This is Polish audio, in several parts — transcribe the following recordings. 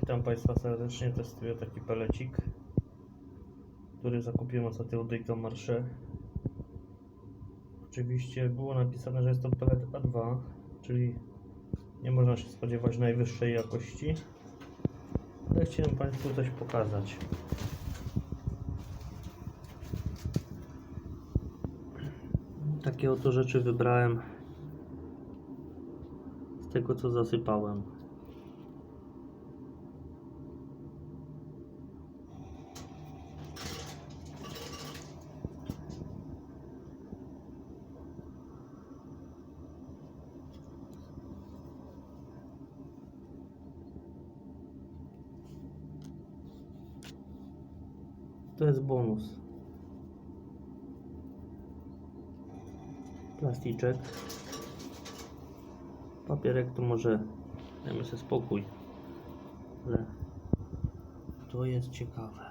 Witam Państwa serdecznie. Testuję taki pelecik, który zakupiłem ostatnio u Dyka Marsze. Oczywiście było napisane, że jest to pelet A2, czyli nie można się spodziewać najwyższej jakości. Ale chciałem Państwu coś pokazać. Takie oto rzeczy wybrałem z tego co zasypałem. To jest bonus. Plasticzek. Papierek to może dajmy sobie spokój. Ale to jest ciekawe.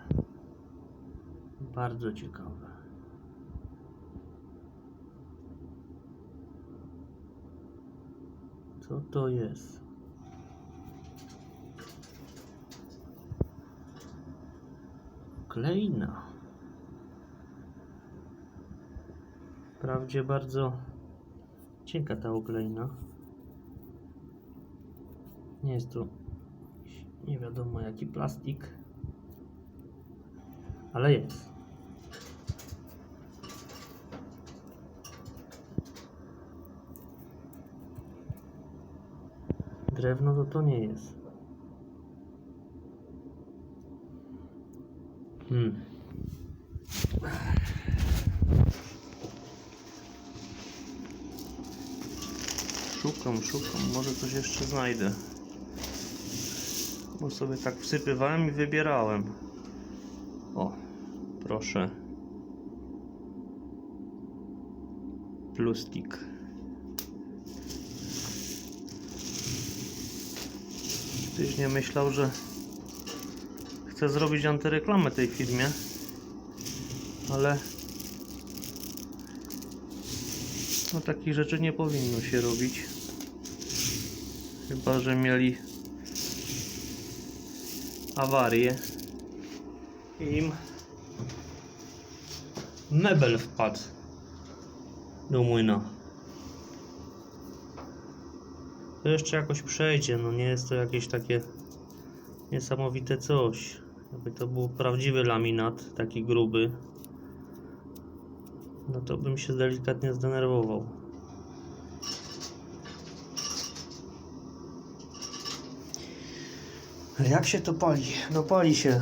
Bardzo ciekawe. Co to jest? Kleina. Wprawdzie bardzo cienka ta okleina. Nie jest to nie wiadomo jaki plastik, ale jest. Drewno to to nie jest. Hmm. Szukam, szukam, może coś jeszcze znajdę. Bo sobie tak wsypywałem i wybierałem. O, proszę. Plustik. Ktoś nie myślał, że chcę zrobić antyreklamę tej firmie, ale no takich rzeczy nie powinno się robić. Chyba, że mieli awarię i im mebel wpadł do młyna. To jeszcze jakoś przejdzie, no nie jest to jakieś takie niesamowite coś. Jakby to był prawdziwy laminat, taki gruby, no to bym się delikatnie zdenerwował. Jak się to pali? No pali się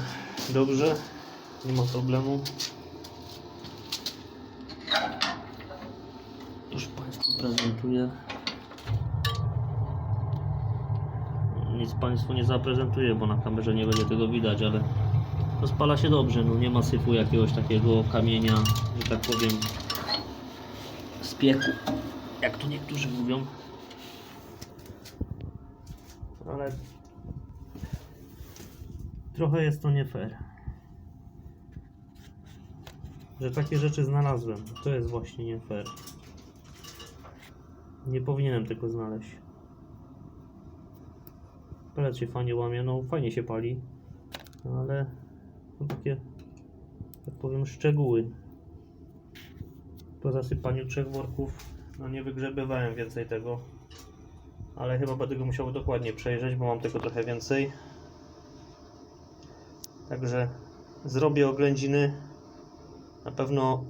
dobrze, nie ma problemu. Już Państwu prezentuję. Nic Państwu nie zaprezentuję, bo na kamerze nie będzie tego widać, ale rozpala się dobrze, no nie ma syfu jakiegoś takiego kamienia, że tak powiem, z pieku, jak tu niektórzy mówią. Ale trochę jest to nie fair. Że takie rzeczy znalazłem. To jest właśnie nie fair. Nie powinienem tego znaleźć. Pelet się fajnie łamie, no fajnie się pali, no ale są takie, tak powiem, szczegóły. Po zasypaniu trzech worków, no nie wygrzebywałem więcej tego, ale chyba będę go musiał dokładnie przejrzeć, bo mam tego trochę więcej. Także zrobię oględziny. Na pewno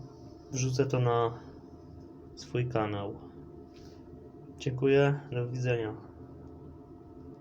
wrzucę to na swój kanał. Dziękuję, do widzenia.